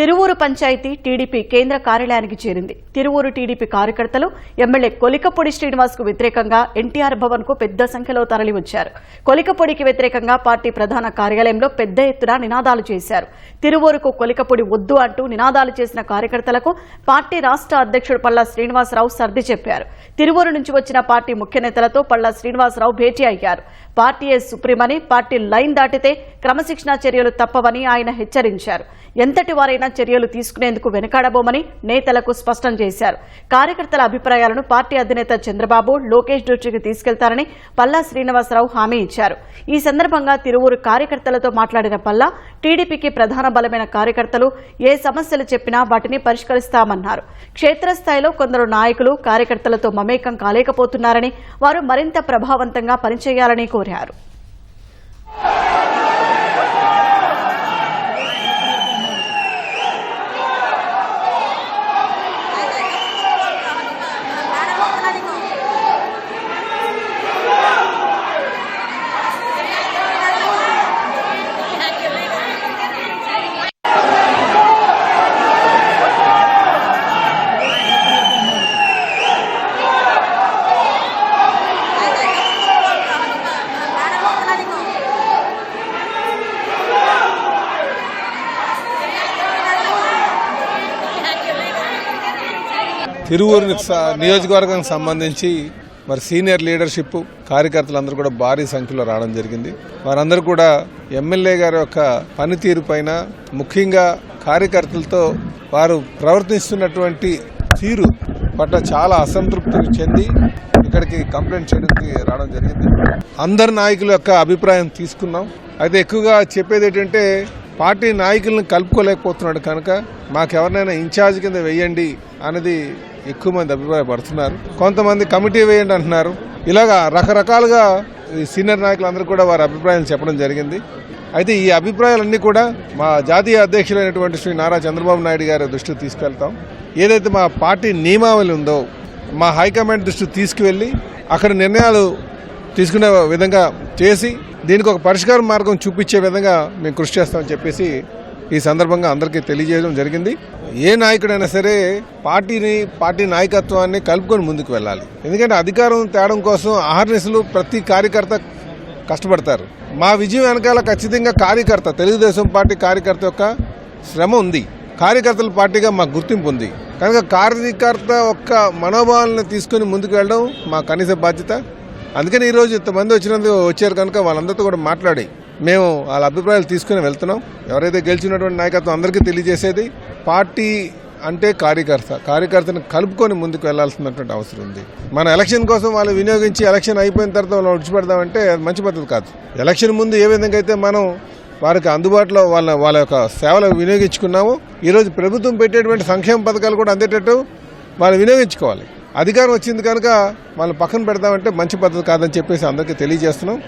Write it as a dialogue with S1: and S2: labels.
S1: Tiruvuru panchayat TDP కేంద్ర కార్యాలయానికి చేరింది. తిరువూరు టీడీపీ కార్యకర్తలు ఎమ్మెల్యే కొలికపొడి శ్రీనివాస్కు వ్యతిరేకంగా ఎన్టీఆర్ భవన్కు పెద్ద సంఖ్యలో తరలివచ్చారు. కొలికపొడికి వ్యతిరేకంగా పార్టీ ప్రధాన కార్యాలయంలో పెద్ద ఎత్తున నినాదాలు చేశారు. తిరువూరుకు కొలికపొడి వద్దు అంటూ నినాదాలు చేసిన కార్యకర్తలకు పార్టీ రాష్ట్ర అధ్యక్షుడు పల్లా శ్రీనివాసరావు సర్ది చెప్పారు. తిరువూరు నుంచి వచ్చిన పార్టీ ముఖ్య నేతలతో పల్లా శ్రీనివాసరావు భేటీ అయ్యారు. పార్టీయే సుప్రీమని పార్టీ లైన్ దాటితే క్రమశిక్షణ చర్యలు తప్పవని ఆయన హెచ్చరించారు. ఎంతటి వారైనా చర్యలు తీసుకునేందుకు వెనుకాడబోమని నేతలకు స్పష్టం చేశారు. కార్యకర్తల అభిప్రాయాలను పార్టీ అధినేత చంద్రబాబు లోకేష్ దృష్టికి తీసుకెళ్తారని పల్లా శ్రీనివాసరావు హామీ ఇచ్చారు. ఈ సందర్భంగా తిరువూరు కార్యకర్తలతో మాట్లాడిన పల్లా టీడీపీకి ప్రధాన బలమైన కార్యకర్తలు ఏ సమస్యలు చెప్పినా వాటిని పరిష్కరిస్తామన్నారు. క్షేత్రస్థాయిలో కొందరు నాయకులు కార్యకర్తలతో మమేకం కాలేకపోతున్నారని వారు మరింత ప్రభావవంతంగా పనిచేయాలని కోరారు.
S2: raro తిరువూరు స- నియోజకవర్గానికి సంబంధించి మరి సీనియర్ లీడర్షిప్ కార్యకర్తలందరూ కూడా భారీ సంఖ్యలో రావడం జరిగింది. వారందరూ కూడా ఎమ్మెల్యే గారి యొక్క పనితీరు పైన ముఖ్యంగా కార్యకర్తలతో వారు ప్రవర్తిస్తున్నటువంటి తీరు పట్ల చాలా అసంతృప్తి చెంది ఇక్కడికి కంప్లైంట్ చేయడానికి రావడం జరిగింది. అందరు నాయకుల యొక్క అభిప్రాయం తీసుకున్నాం అయితే ఎక్కువగా చెప్పేది ఏంటంటే పార్టీ నాయకులను కలుపుకోలేకపోతున్నాడు కనుక మాకెవరినైనా ఇన్ఛార్జ్ కింద వేయండి అనేది ఎక్కువ మంది అభిప్రాయపడుతున్నారు. కొంతమంది కమిటీ వేయండి అంటున్నారు. ఇలాగా రకరకాలుగా ఈ సీనియర్ నాయకులందరూ కూడా వారి అభిప్రాయాలు చెప్పడం జరిగింది. అయితే ఈ అభిప్రాయాలన్నీ కూడా మా జాతీయ అధ్యక్షులైనటువంటి శ్రీ నారా చంద్రబాబు నాయుడు గారి దృష్టికి తీసుకెళ్తాం. ఏదైతే మా పార్టీ నియమావళి ఉందో మా హైకమాండ్ దృష్టికి తీసుకువెళ్ళి అక్కడ నిర్ణయాలు తీసుకునే విధంగా చేసి దీనికి ఒక పరిష్కార మార్గం చూపించే విధంగా మేము కృషి చేస్తామని చెప్పేసి ఈ సందర్భంగా అందరికీ తెలియజేయడం జరిగింది. ఏ నాయకుడైనా సరే పార్టీని పార్టీ నాయకత్వాన్ని కలుపుకొని ముందుకు వెళ్ళాలి. ఎందుకంటే అధికారం తేడం కోసం ఆహర్నిశలు ప్రతి కార్యకర్త కష్టపడతారు. మా విజయం వెనకాల ఖచ్చితంగా కార్యకర్త తెలుగుదేశం పార్టీ కార్యకర్త యొక్క శ్రమ ఉంది. కార్యకర్తల పార్టీగా మాకు గుర్తింపు ఉంది. కనుక కార్యకర్త యొక్క మనోభావాలను తీసుకొని ముందుకు వెళ్ళడం మా కనీస బాధ్యత. అందుకని ఈరోజు ఇంతమంది వచ్చినందుకు వచ్చారు కనుక వాళ్ళందరితో కూడా మాట్లాడి మేము వాళ్ళ అభిప్రాయాలు తీసుకుని వెళ్తున్నాం. ఎవరైతే గెలిచినటువంటి నాయకత్వం అందరికీ తెలియజేసేది పార్టీ అంటే కార్యకర్త. కార్యకర్తను కలుపుకొని ముందుకు వెళ్ళాల్సినటువంటి అవసరం ఉంది. మన ఎలక్షన్ కోసం వాళ్ళు వినియోగించి ఎలక్షన్ అయిపోయిన తర్వాత వాళ్ళు విడిచిపెడదామంటే అది మంచి పద్ధతి కాదు. ఎలక్షన్ ముందు ఏ విధంగా అయితే మనం వారికి అందుబాటులో వాళ్ళ వాళ్ళ యొక్క సేవలు వినియోగించుకున్నామో ఈరోజు ప్రభుత్వం పెట్టేటువంటి సంక్షేమ పథకాలు కూడా అందేటట్టు వాళ్ళు వినియోగించుకోవాలి. అధికారం వచ్చింది కనుక మనం పక్కన పెడదామంటే మంచి పద్ధతి కాదని చెప్పేసి అందరికీ తెలియజేస్తున్నాం.